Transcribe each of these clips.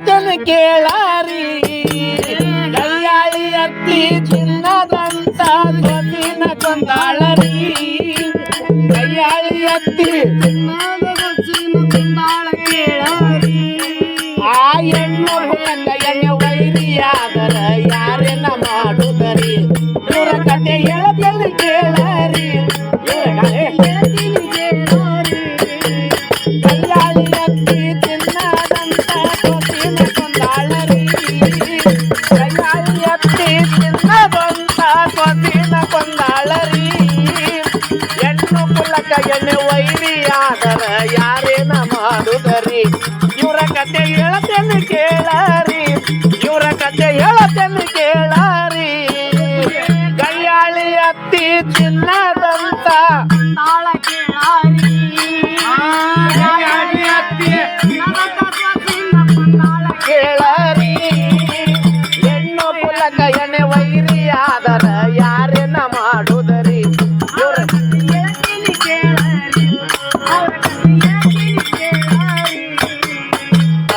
ಹೇಳತೇನೆ ಕೇಳಾರಿ. ಕಲ್ಯಾಳಿ ಅತ್ತಿ ಚಿನ್ನದಂತ ಗೊತ್ತಿನ ಕೊಂದಾಳರಿ ಕಲ್ಯಾಳಿ ಅತ್ತಿ ಆ ಹೆಣ್ಣು ಹುಡುಗ ಎಣ್ಣೆ ವೈರಿಯಾದರ ಯಾರೇನ ಮಾಡುದರಿ? ಕತೆ ಕೇಳಾರಿ ಕುಲಕ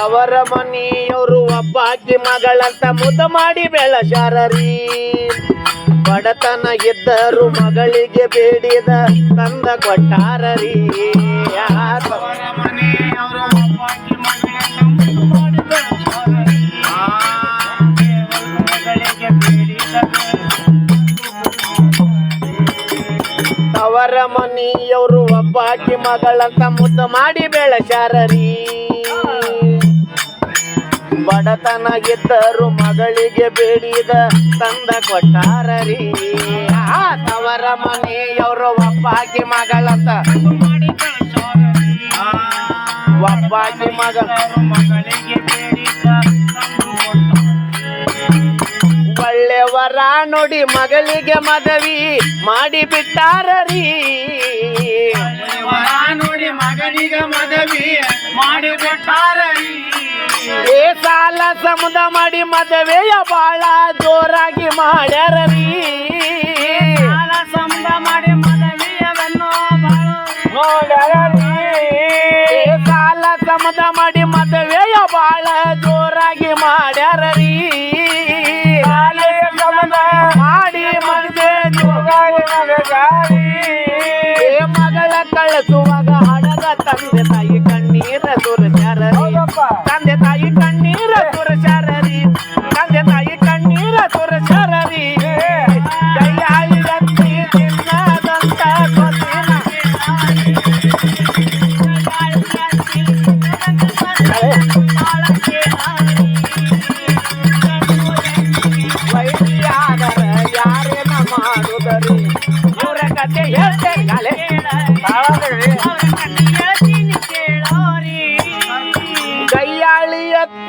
ಅವರ ಮನೆಯವರು ಒಬ್ಬಾಕಿ ಮಗಳಂತ ಮುದ ಮಾಡಿ ಬೆಳಶಾರರಿ. ಬಡತನ ಇದ್ದರು ಮಗಳಿಗೆ ಬೇಡಿದ ತಂದ ಕೊಟ್ಟಾರರಿ. ಮನೆಯವರು ಅವರ ಮನೆಯವರು ಒಬ್ಬಾಕಿ ಮಗಳಂತ ಮುದ್ದು ಮಾಡಿ ಬೆಳಶಾರರಿ ಬಡತನ ಗೆದ್ದರು ಮಗಳಿಗೆ ಬೇಡಿದ ತಂದ ಕೊಟ್ಟಾರರಿ. ಆ ತವರ ಮನೆಯವರು ಒಬ್ಬಾಕಿ ಮಗಳಂತ ಒಬ್ಬಾಕಿ ಮಗಳು ಮಗಳಿಗೆ ಒಳ್ಳೆವರ ನೋಡಿ ಮಗಳಿಗೆ ಮದವಿ ಮಾಡಿ ಬಿಟ್ಟಾರರಿ. ನೋಡಿ ಮಗನಿಗೆ ಮದವಿ ಮಾಡಿ ಬಿಟ್ಟಾರರಿ. ಏ ಸಾಲ ಸಮುದ ಮಾಡಿ ಮದುವೆಯ ಬಾಳ ಜೋರಾಗಿ ಮಾಡ್ಯಾರರಿ. ತಂದೆ ತಾಯಿ ಕಣ್ಣೀರ ಸುರಿಸ್ಯಾರರಿ ತಂದೆ ತಾಯಿ ಕಣ್ಣೀರ ಸುರಿಸ್ಯಾರರಿ ಕೈಯಾಳಿ ಎತ್ತಿ ತಿನ್ನದಂತ ಗೊತ್ತಿನ ವೈದ್ಯಾದರ ಯಾರೇನ ಮಾಡುದರಿ ಇವರ ಕತೆ ಹೇಳ್ತೆ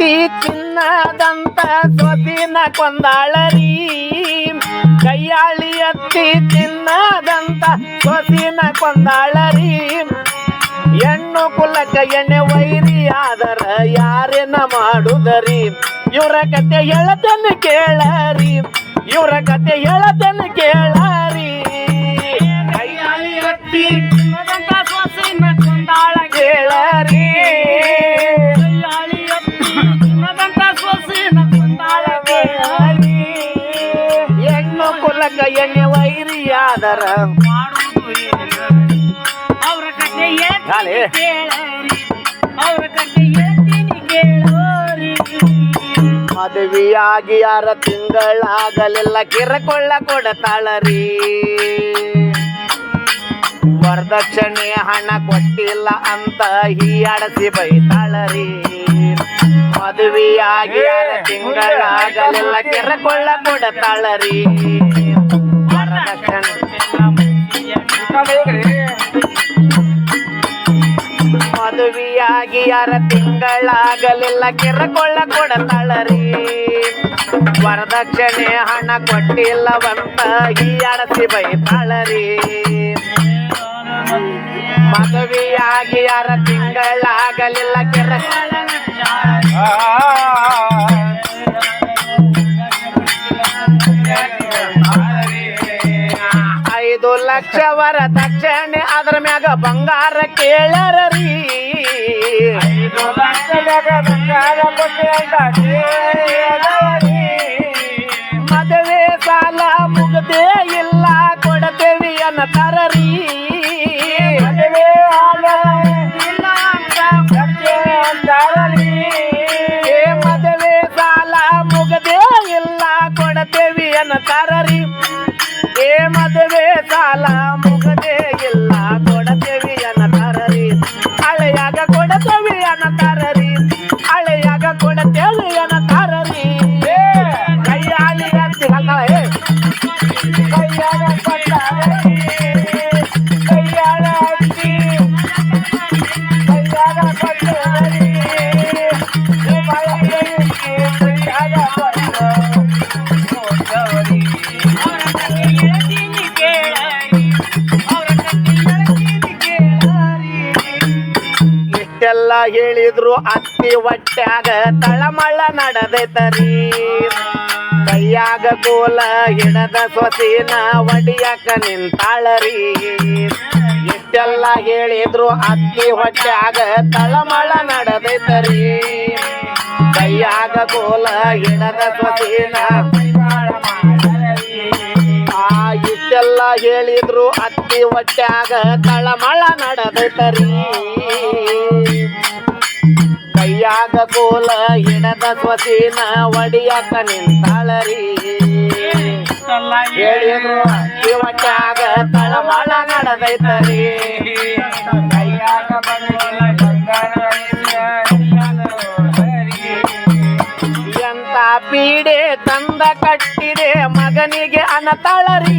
ಕಲೆ ತಿನ್ನದಂತ ಚಿನ್ನದಂತ ಸೊಸಿನ ಕೊಂದಾಳರಿ. ಕೈಯಾಳಿ ಎತ್ತಿ ಚಿನ್ನದಂತ ಸೊಸಿನ ಕೊಂದಾಳರಿ. ಹೆಣ್ಣು ಕುಲಕ ಎಣ್ಣೆ ವೈರಿ ಆದರ ಯಾರೇನ ಮಾಡುದರಿ. ಇವರ ಕತೆ ಹೇಳತನ ಕೇಳರಿ ಇವರ ಕತೆ ಹೇಳತನ ಕೇಳರಿ. ಕೈಯಾಳಿ ಎತ್ತಿ ಕೊಂದಾಳ ಕೇಳರಿ. ಕುಲಕ ಎಣ್ಣೆ ವೈರಿ ಆದರ. ಅವ್ರ ಕತೆ ಅವ್ರ ಕತೆ ಮದುವೆಯಾಗಿ ಯಾರ ತಿಂಗಳಾಗಲಿಲ್ಲ ಕಿರಕೊಳ್ಳ ಕೊಡತಾಳರಿ. ವರದಕ್ಷಿಣೆ ಹಣ ಕೊಟ್ಟಿಲ್ಲ ಅಂತ ಹೀಯಾಡಸಿ ಬೈತಾಳರಿ. ಮದುವೆಯಾಗಿ ಯಾರ ತಿಂಗಳಾಗಲಿಲ್ಲ ಕಿರಕೊಳ್ಳ ಕೊಡತಾಳರಿ. ಮದುವೆಯಾಗಿ ಯಾರ ತಿಂಗಳಾಗಲಿಲ್ಲ? ಕಿರಕೊಳ್ಳ ಕೊಡತಾಳರಿ. ವರದಕ್ಷಿಣೆ ಹಣ ಕೊಟ್ಟಿಲ್ಲವಂತ ಹೀಯಾಡಸಿ ಬೈತಾಳರಿ. ಮದುವೆಯಾಗಿ ಯಾರ ತಿಂಗಳಾಗಲಿಲ್ಲ? ಕಿರ ಐದು ವರ ತಕ್ಷಣ ಅದ್ರ ಮ್ಯಾಗ ಬಂಗಾರ ಕೇಳರರಿ ಐದು ಲಕ್ಷ ಬಂಗಾರ ಕೊಟ್ಟೆ கொட தேவையான கார ಇಷ್ಟೆಲ್ಲ ಹೇಳಿದ್ರು ಅತ್ತಿ ಹೊಟ್ಯಾಗ ತಳಮಳ ನಡೆದೈತರಿ. ಕೈಯಾಗ ಕೋಲ ಹಿಡದ ಸೊಸಿನ ಒಡಿಯಾಕ ನಿಂತಾಳರಿ. ಇಷ್ಟೆಲ್ಲ ಹೇಳಿದ್ರು ಅತ್ತಿ ಹೊಟ್ಯಾಗ ತಳಮಳ ನಡೆದೈತರಿ. ಕೈಯಾಗ ಕೋಲ ಹಿಡದ ಸೊಸಿನ ಹೇಳಿದ್ರು, ಅತ್ತಿ ಒಟ್ಟಾಗ ತಳಮಳ ನಡೆದೈತರಿ. ಕೈಯಾಗ ಕೋಲ ಹಿಡದ ಸ್ವಸೀನ ಒಡಿಯಾಕ ನಿಂತಾಳರಿ. ಹೇಳಿದ್ರು, ಅತ್ತಿ ಒಟ್ಟಾಗ ತಳಮಳ ನಡೆದೈತರಿ. ಎಂತ ಪೀಡೆ ತಂದ ಕಟ್ಟಿದೆ, ಮಗನಿಗೆ ಅನತಾಳರಿ.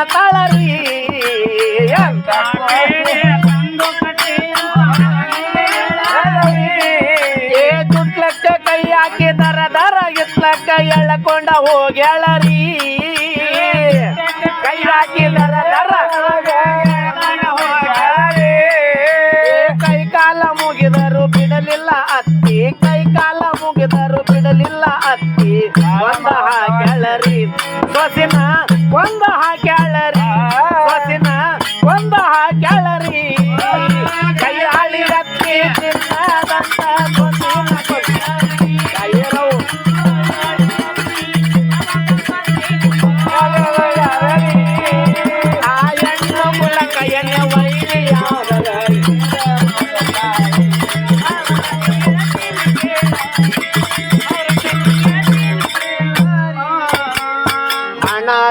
ಮಗನಿಗೆ ಅನತಾಳರಿ ಎಂತ ತೀರೆ ತಂದು ಕಟ್ಟಿಯ ಮಗನಿಗೆ ಹೇಳರಿ. ಏ ದುಡ್ಲಕ್ಕ ಕೈ ಹಾಕಿ ದರ ದರ ಇತ್ಲಕ್ಕ ಎಳ್ಕೊಂಡ ಹೋಗ್ಯಾಳರಿ ಕೈ ಹಾಕಿ ದರ ದರ ಏ ಕೈ ಕಾಲ ಮುಗಿದರು ಬಿಡಲಿಲ್ಲ ಅತ್ತಿ ಕೈ ಕಾಲ ಮುಗಿದರು ಬಿಡಲಿಲ್ಲ ಅತ್ತಿ ಒಂದ ಹಾಕ್ಯಾಳರಿ ಸೊಸಿನ ಒಂದ ಹಾಕ್ಯಾಳರಿ ಸೊಸಿನ ಒಂದ ಹಾಕ್ಯಾಳರಿ ಕೈ ಹಾಳಿ ಅತ್ತಿ ಚಿನ್ನದಂತ ಸೊಸಿನ ಕೊಟ್ಟಾರಿ. ಕೈಯರವು ಆ ಹೆಣ್ಣು ಮೂಲಕ ಎಣ್ಣೆ ವೈರಿ ಯಾವ್ದರಿ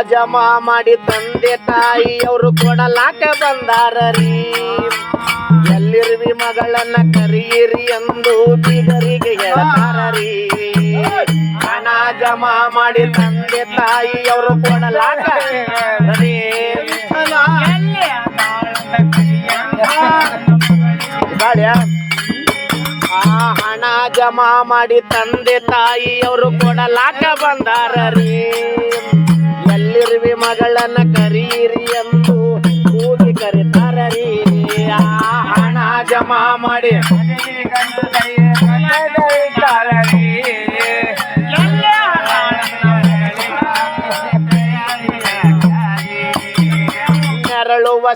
ಜಮಾ ಮಾಡಿ ತಂದೆ ತಾಯಿ, ಅವರು ಕೊಡಲಾಕ ಬಂದಾರರಿ. ಎಲ್ಲಿರ್ವಿ ಮಗಳನ್ನ ಕರೀರಿ ಎಂದು ಬೀಗರಿಗೆ ಹೇಳಿ ಹಣ ಜಮಾ ಮಾಡಿ ತಂದೆ ತಾಯಿ, ಅವರು ಕೊಡಲಾಕ ಆ ಹಣ ಜಮಾ ಮಾಡಿ ತಂದೆ ತಾಯಿ, ಅವರು ಕೊಡಲಾಕ ಬಂದಾರರಿ. ಎಲ್ಲಿರ್ವಿ ಮಗಳನ್ನ ಕರೀರಿ ಎಂದು ಕೂಗಿ ರೀ ಆ ಹಣ ಜಮಾ ಮಾಡಿ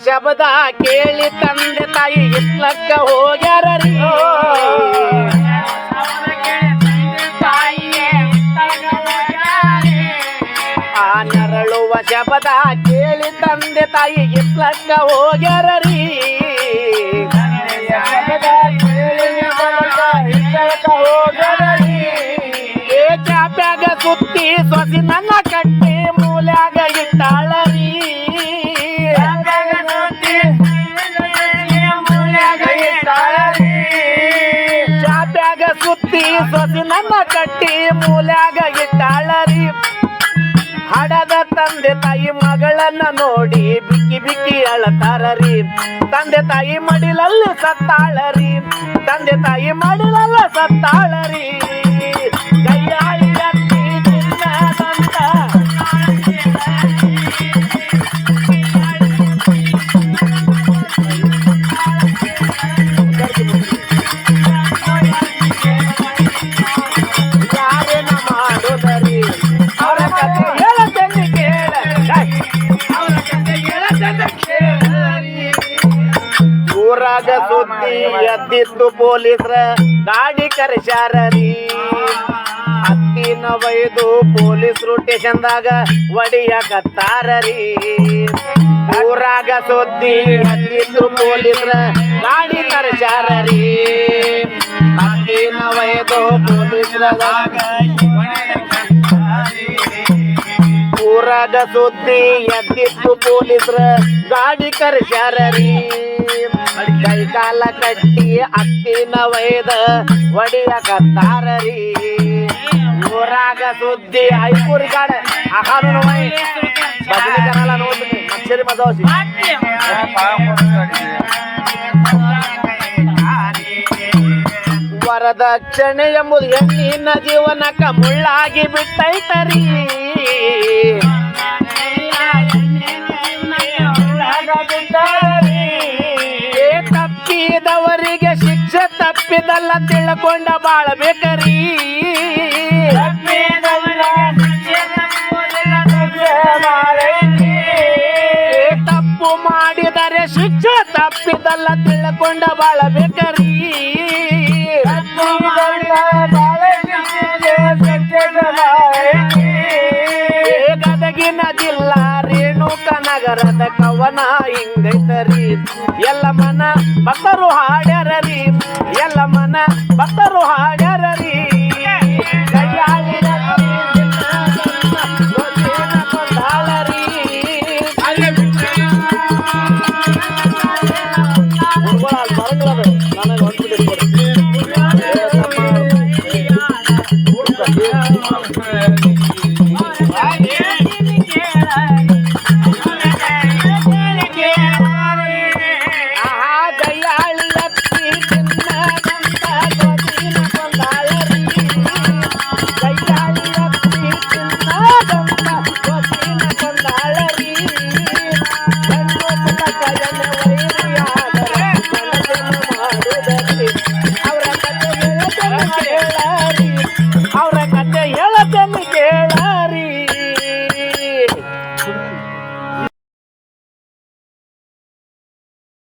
ಶಬ್ದ ಕೇಳಿ ತಂದೆ ತಾಯಿ ಇತ್ಲಕ್ಕ ಹೋಗ್ಯಾರರಿ. ಶಬ್ದ ಕೇಳಿ ತಂದೆ ತಾಯಿ ಇತ್ಲಕ್ಕ ಹೋಗ್ಯಾರರಿ ಏ ಚಾಪ್ಯಾಗ ಸುತ್ತಿ ಸೊಸಿ ನನ್ನ ಕಟ್ಟಿ ಮೂಲ್ಯಾಗ ಇಟ್ಟಾಳರಿ ಚಾಪ್ಯಾಗ ಸುತ್ತಿ ಸೊಸಿ ನನ್ನ ಕಟ್ಟಿ ಮೂಲ್ಯಾಗ ತಂದೆ ತಾಯಿ ಮಗಳನ್ನ ನೋಡಿ ಬಿಕ್ಕಿ ಬಿಕ್ಕಿ ಅಳತಾರರಿ. ತಂದೆ ತಾಯಿ ಮಡಿಲಲ್ಲಿ ಸತ್ತಾಳರಿ. ತಂದೆ ತಾಯಿ ಮಡಿಲಲ್ಲ ಸತ್ತಾಳರಿ. ಕೈಯಾಳಿ ಸುದ್ದಿ ಎದ್ದಿತ್ತು ಪೊಲೀಸ್ರ ಗಾಡಿ ಕರೆಸಾರೀ ಹತ್ತಿನ ಒಯ್ದು ಪೊಲೀಸರು ಸ್ಟೇಷನ್ದಾಗ ಒಡಿಯಕತ್ತಾರೀ ಊರಾಗ ಸುದ್ದಿ ಎದ್ದಿತ್ತು ಪೊಲೀಸ್ರ ಗಾಡಿ ಕರೆಸಾರೀ ಹತ್ತಿನ ಒಯ್ದು ಪೊಲೀಸ್ರದಾಗ ಊರಾಗ ಸುದ್ದಿ ಎದ್ದಿತ್ತು ಪೊಲೀಸ್ರ. ಗಾಡಿ ಕರೆಸ್ಯಾರ ಕೈ ಕಾಲ ಕಟ್ಟಿ ಅತ್ತಿನ ವೈದ ಒಡಿಯಕತ್ತಾರ ರೀ ಊರಾಗ ಸುದ್ದಿ ಐಪುರಿ ಗಾಡ. ಆಹಾರ ನೋಡ್ತೀನಿ ಅಕ್ಷರಿ ವರದಕ್ಷಿಣೆ ಎಂಬುದು ಹೆಣ್ಣಿನ ಜೀವನಕ್ಕ ಮುಳ್ಳಾಗಿ ಬಿಟ್ಟೈತರಿ. ತಪ್ಪಿದವರಿಗೆ ಶಿಕ್ಷೆ ತಪ್ಪಿದಲ್ಲ ತಿಳ್ಕೊಂಡ ಬಾಳಬೇಕರಿ. ತಪ್ಪು ಮಾಡಿದರೆ ಶಿಕ್ಷೆ ತಪ್ಪಿದಲ್ಲ ತಿಳ್ಕೊಂಡ ಬಾಳಬೇಕರಿ ನಗರದ ಕವನ ಹಿಂಗೈತರಿ ಎಲ್ಲ ಮನ ಭಕ್ತರು ಹಾಡ್ಯಾರರಿ. ಎಲ್ಲ